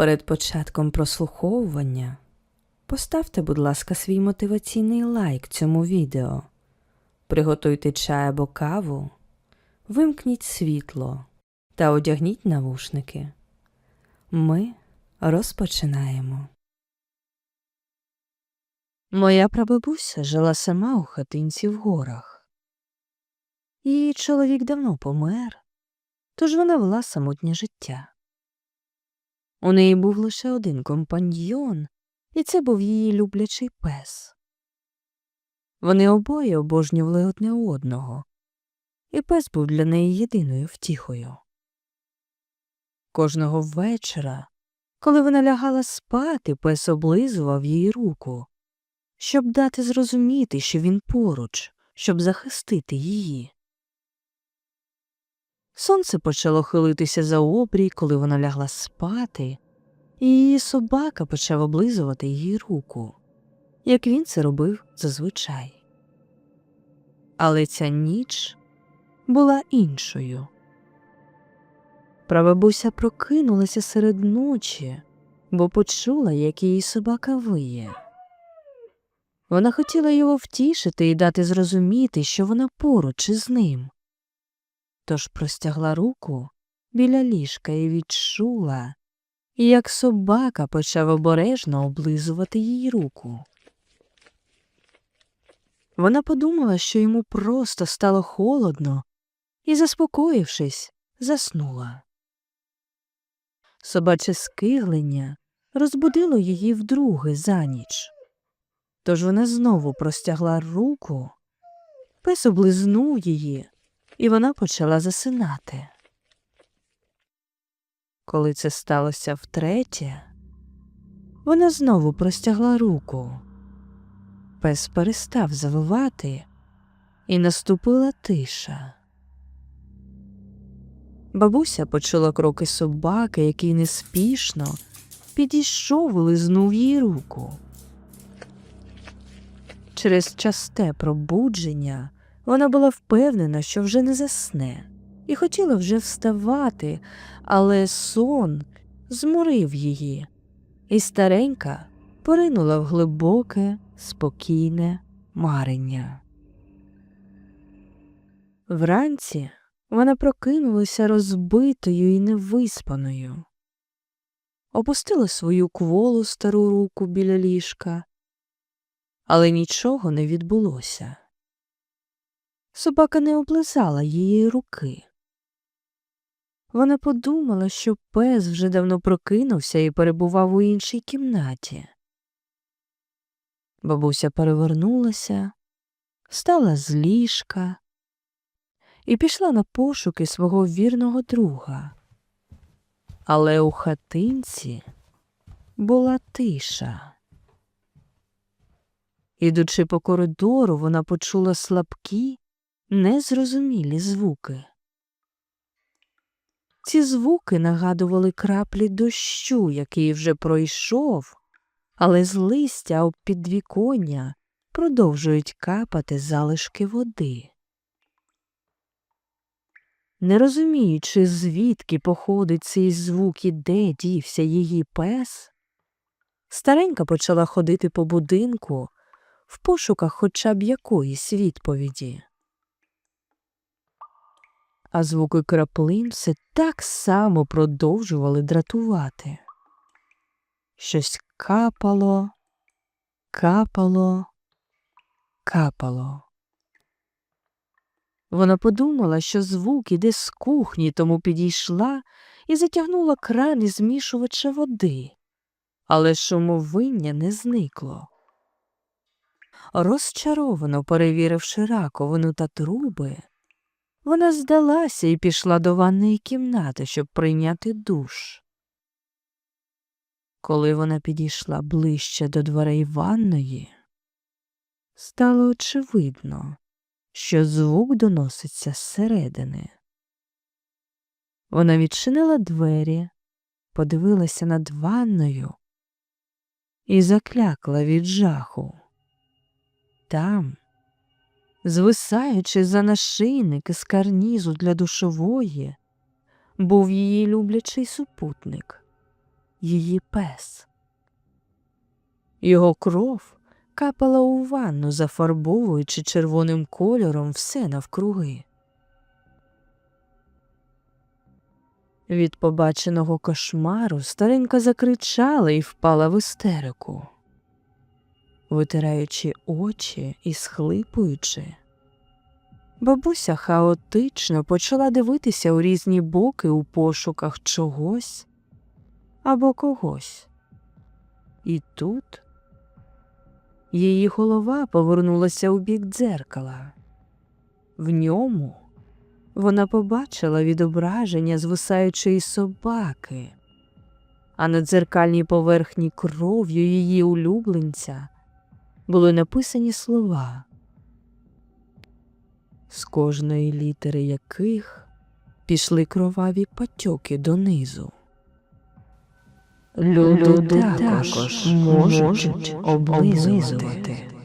Перед початком прослуховування поставте, будь ласка, свій мотиваційний лайк цьому відео. Приготуйте чай або каву, вимкніть світло та одягніть навушники. Ми розпочинаємо. Моя прабабуся жила сама у хатинці в горах. Її чоловік давно помер, тож вона вела самотнє життя. У неї був лише один компаньйон, і це був її люблячий пес. Вони обоє обожнювали одне одного, і пес був для неї єдиною втіхою. Кожного вечора, коли вона лягала спати, пес облизував її руку, щоб дати зрозуміти, що він поруч, щоб захистити її. Сонце почало хилитися за обрій, коли вона лягла спати, і її собака почав облизувати її руку, як він це робив зазвичай. Але ця ніч була іншою. Прабабуся прокинулася серед ночі, бо почула, як її собака виє. Вона хотіла його втішити і дати зрозуміти, що вона поруч із ним тож простягла руку біля ліжка і відчула, як собака почав обережно облизувати їй руку. Вона подумала, що йому просто стало холодно, і, заспокоївшись, заснула. Собаче скиглення розбудило її вдруге за ніч. Тож вона знову простягла руку, пес облизнув її, і вона почала засинати. Коли це сталося втретє, вона знову простягла руку. Пес перестав завивати, і наступила тиша. Бабуся почула кроки собаки, який неспішно підійшов і лизнув їй руку. Через часте пробудження вона була впевнена, що вже не засне, і хотіла вже вставати, але сон зморив її, і старенька поринула в глибоке, спокійне марення. Вранці вона прокинулася розбитою і невиспаною, опустила свою кволу стару руку біля ліжка, але нічого не відбулося. Собака не облизала її руки. Вона подумала, що пес вже давно прокинувся і перебував у іншій кімнаті. Бабуся перевернулася, встала з ліжка і пішла на пошуки свого вірного друга. Але у хатинці була тиша. Ідучи по коридору, вона почула слабкі, незрозумілі звуки. Ці звуки нагадували краплі дощу, який вже пройшов, але з листя об підвіконня продовжують капати залишки води. Не розуміючи, звідки походить цей звук і де дівся її пес, старенька почала ходити по будинку в пошуках хоча б якоїсь відповіді а звуки краплин все так само продовжували дратувати. Щось капало, капало, капало. Вона подумала, що звук іде з кухні, тому підійшла і затягнула кран із змішувача води, але шумовиння не зникло. Розчаровано перевіривши раковину та труби, вона здалася і пішла до ванної кімнати, щоб прийняти душ. Коли вона підійшла ближче до дверей ванної, стало очевидно, що звук доноситься зсередини. Вона відчинила двері, подивилася над ванною і заклякла від жаху. Там, звисаючи за нашийник із карнізу для душової, був її люблячий супутник, її пес. Його кров капала у ванну, зафарбовуючи червоним кольором все навкруги. Від побаченого кошмару старенька закричала і впала в істерику. Витираючи очі і схлипуючи, бабуся хаотично почала дивитися у різні боки у пошуках чогось або когось. І тут її голова повернулася у бік дзеркала. В ньому вона побачила відображення звисаючої собаки, а на дзеркальній поверхні кров'ю її улюбленця були написані слова, з кожної літери яких пішли кроваві патьоки донизу. Люди також можуть облизувати.